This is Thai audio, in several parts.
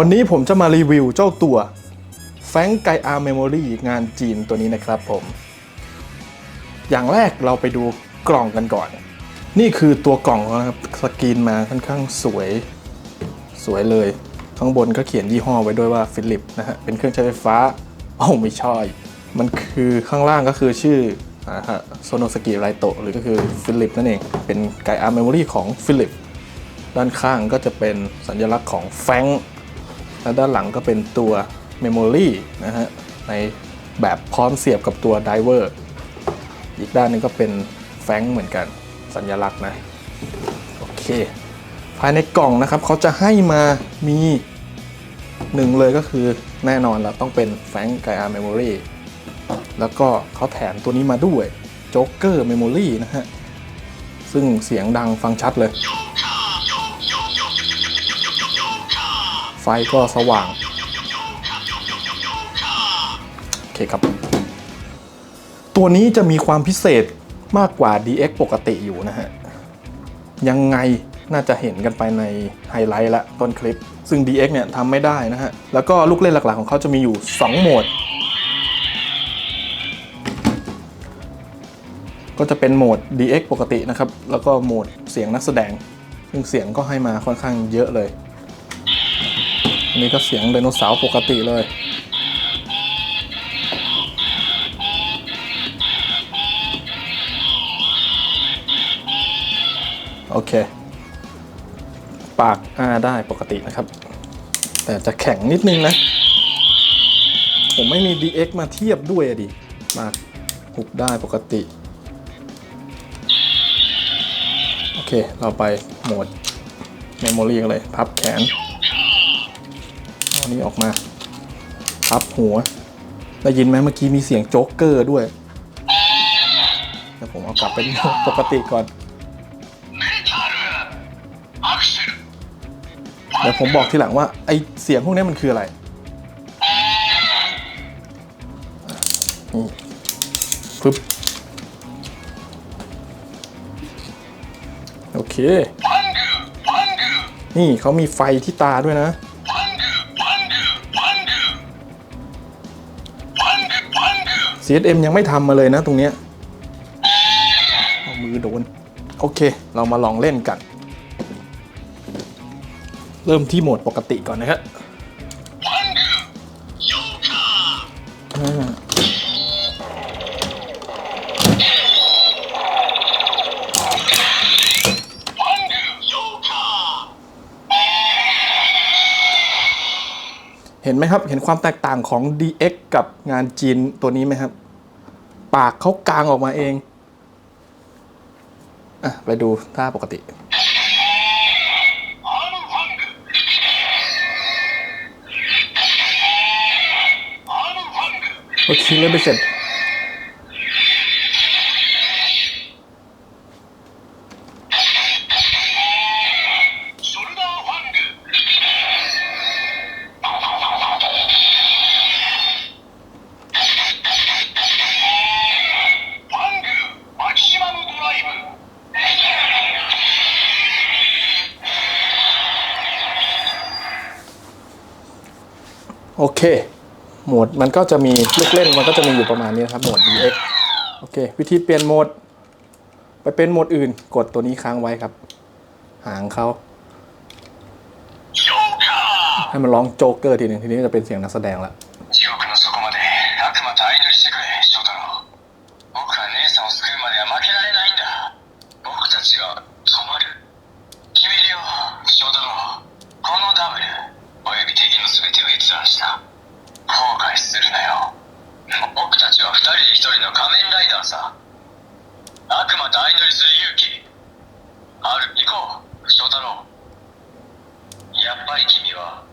วันนี้ผมจะมารีวิวเจ้าตัวแฟงไกอาร์เมมโมรีงานจีนตัวนี้นะครับผม อย่างแรกเราไปดูกล่องกันก่อน นี่คือตัวกล่องนะครับ สกรีนมาค่อนข้างสวย สวยเลย ข้างบนก็เขียนยี่ห้อไว้ด้วยว่าฟิลิปนะฮะ เป็นเครื่องใช้ไฟฟ้าเอ้าไม่ใช่มันคือข้างล่างก็คือชื่อนะฮะโซโนสกิไรโตหรือก็คือฟิลิปนั่นเอง เป็นไกอาร์เมมโมรีของฟิลิปด้านข้างก็จะเป็นสัญลักษณ์ของแฟง และด้านหลังก็เป็นตัว Memory นะฮะในแบบพร้อมเสียบกับตัว Diver อีกด้านนึงก็เป็นแฟงเหมือนกันสัญลักษณ์นะ โอเค ภายในกล่องนะครับเขาจะให้มามีหนึ่งเลยก็คือแน่นอนเราต้องเป็นแฟงไกอาร์เมมโมรีแล้วก็เขาแถมตัวนี้มาด้วยโจ๊กเกอร์เมมโมรีนะฮะ ซึ่งเสียงดังฟังชัดเลย ก็สว่าง โอเคครับ ตัวนี้จะมีความพิเศษมากกว่า DX ปกติอยู่นะฮะ ยังไงน่าจะเห็นกันไปในไฮไลท์ละต้นคลิป ซึ่ง DX เนี่ยทำไม่ได้นะฮะ แล้วก็ลูกเล่นหลักๆของเขาจะมีอยู่ 2 โหมด ก็จะเป็นโหมด DX ปกตินะครับ แล้วก็โหมดเสียงนักแสดง ซึ่งเสียงก็ให้มาค่อนข้างเยอะเลย นนี้ก็เสียงไดโนเสาร์ปกติเลย โอเค ปากอ้าได้ปกตินะครับ แต่จะแข็งนิดนึงนะ ผมไม่มี DX มาเทียบด้วยดิปากหุบได้ปกติ โอเค เราไปโหมด Memory กันเลย พับแขน นี้ออกมาพับหัว ได้ยินไหมเมื่อกี้มีเสียงโจ๊กเกอร์ด้วยเดี๋ยวผมเอากลับเป็นปกติก่อนเดี๋ยวผมบอกทีหลังว่าไอเสียงพวกนี้มันคืออะไรนี่ฟึบโอเค นี่เขามีไฟที่ตาด้วยนะ CSM ยังไม่ทำมาเลยนะตรงเนี้ยเอามือโดน โอเค เรามาลองเล่นกัน เริ่มที่โหมดปกติก่อนนะครับ ห็นไหมครับ เห็นความแตกต่างของ DX กับงานจีนตัวนี้ไหมครับ ปากเขากลางออกมาเองอะไปดูท่าปกติ โอเคเล่นไปเสร็จ โอเค โหมดมันก็จะมีลูกเล่นมันก็จะมีอยู่ประมาณนี้ครับโหมด DX โอเค วิธีเปลี่ยนโหมด ไปเป็นโหมดอื่น กดตัวนี้ค้างไว้ครับ หางเขาให้มันร้องโจ๊กเกอร์ทีหนึ่งทีนี้จะเป็นเสียงนักแสดงแล้ว 全てを閲覧した後悔するなよ僕たちは二人で一人の仮面ライダーさ悪魔と相乗りする勇気ある行こう翔太郎やっぱり君は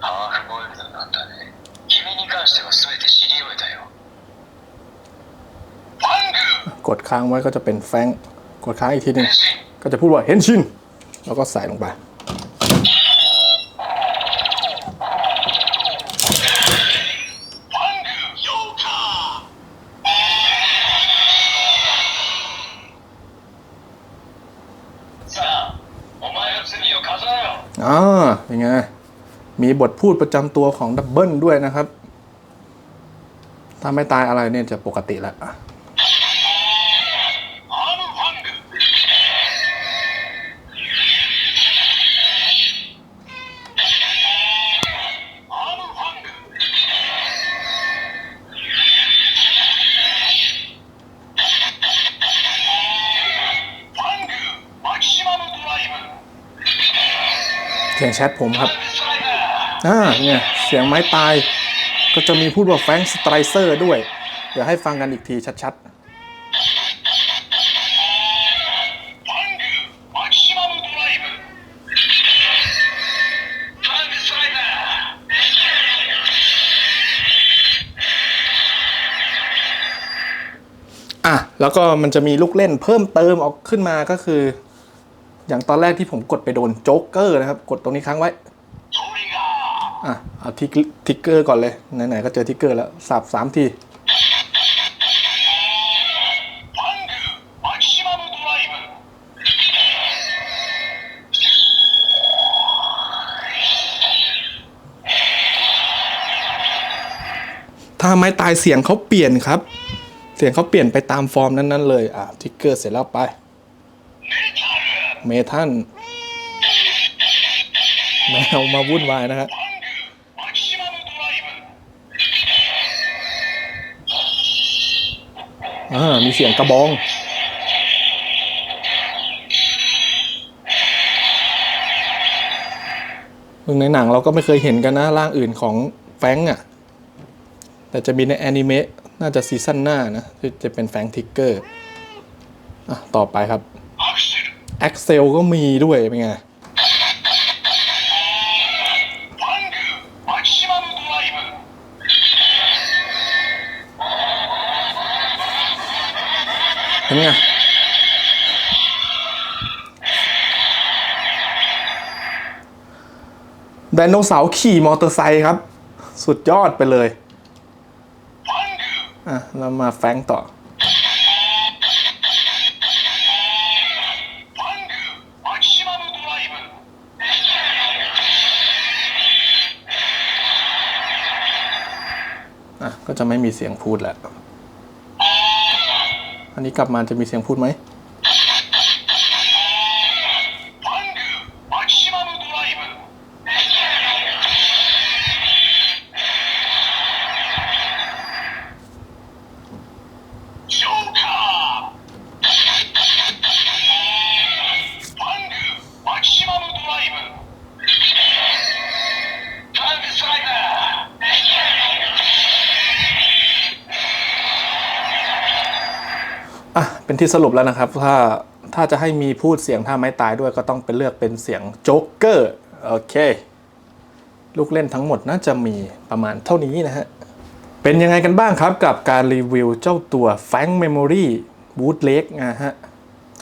ハーフボイルドなんだね君に関しては全て知り終えたよファング กดค้างไว้ก็จะเป็นแฟรงก์กดค้างอีกทีหนึ่ง 変身 ก็จะพูดว่าเห็นชิน แล้วก็ใส่ลงไป อ๋อเป็นไง มีบทพูดประจำตัวของดับเบิลด้วยนะครับ ถ้าไม่ตายอะไรเนี่ยจะปกติแล้ว สียงแชทผมครับอ่าเนี่ยเสียงไม้ตาย ก็จะมีพูดว่าแฟงสไตรเซอร์ด้วย เดี๋ยวให้ฟังกันอีกทีชัดๆอะแล้วก็มันจะมีลูกเล่นเพิ่มเติมออกขึ้นมาก็คือ อย่างตอนแรกที่ผมกดไปโดนโจ๊กเกอร์นะครับ กดตรงนี้ค้างไว้อะเอาทิกเกอร์ก่อนเลย ไหนๆก็เจอทิกเกอร์แล้วสับสามทีถ้าไม่ตายเสียงเขาเปลี่ยนครับ เสียงเขาเปลี่ยนไปตามฟอร์มนั้นๆเลย อะทิกเกอร์เสร็จแล้วไป เมทันแมวมาวุ่นวายนะครับอ่ามีเสียงกระบองึ่งในหนังเราก็ไม่เคยเห็นกันนะร่างอื่นของแฟงอะ่ะ แต่จะมีในแอนิเมะน่าจะซีซั่นหน้านะ จะเป็นแฟงทิกเกอร์อะ ต่อไปครับ Excel ก็มีด้วยเป็นไงเป็นไงไดโนเสาร์ขี่มอเตอร์ไซค์ครับ สุดยอดไปเลย อะ เรามาแฟงต่อ ก็จะไม่มีเสียงพูดแล้วอันนี้กลับมาจะมีเสียงพูดไหม เป็นที่สรุปแล้วนะครับ ถ้าถ้าจะให้มีพูดเสียงท่าไม้ตายด้วยก็ต้องเป็นเลือกเป็นเสียงโจ๊กเกอร์โอเค ลูกเล่นทั้งหมดน่าจะมีประมาณเท่านี้นะฮะ เป็นยังไงกันบ้างครับกับการรีวิวเจ้าตัว f a n k Memory Boot l e นะฮะ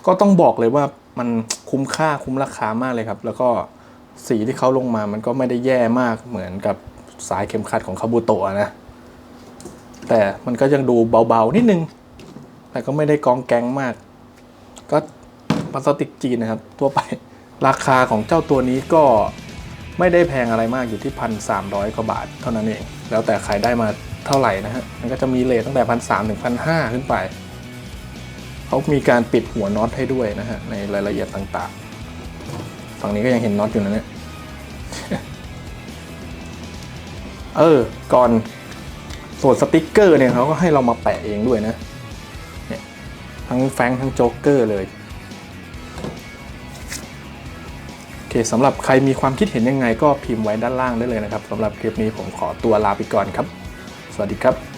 ก็ต้องบอกเลยว่ามันคุ้มค่าคุ้มราคามากเลยครับ แล้วก็สีที่เขาลงมามันก็ไม่ได้แย่มากเหมือนกับสายเข็มขัดของคาบูโตะนะ แต่มันก็ยังดูเบาๆนิดนึง แต่ก็ไม่ได้กองแกงมาก ก็พลาสติกจีนนะครับ ทั่วไปราคาของเจ้าตัวนี้ก็ไม่ได้แพงอะไรมากอยู่ที่พันสามร้อยกว่าบาทเท่านั้นเอง แล้วแต่ใครได้มาเท่าไหร่นะฮะมันก็จะมีเลทตั้งแต่พันสามถึงพันห้าขึ้นไปเขามีการปิดหัวน็อตให้ด้วยนะฮะในรายละเอียดต่างๆ ฝั่งนี้ก็ยังเห็นน็อตอยู่นะเนี่ยเออก่อนส่วนสติกเกอร์เนี่ยเขาก็ให้เรามาแปะเองด้วยนะ ทั้งแฟงทั้งโจ๊กเกอร์เลยโอเคสำหรับใครมีความคิดเห็นยังไงก็พิมพ์ไว้ด้านล่างได้เลยนะครับสำหรับคลิปนี้ผมขอตัวลาไปก่อนครับ สวัสดีครับ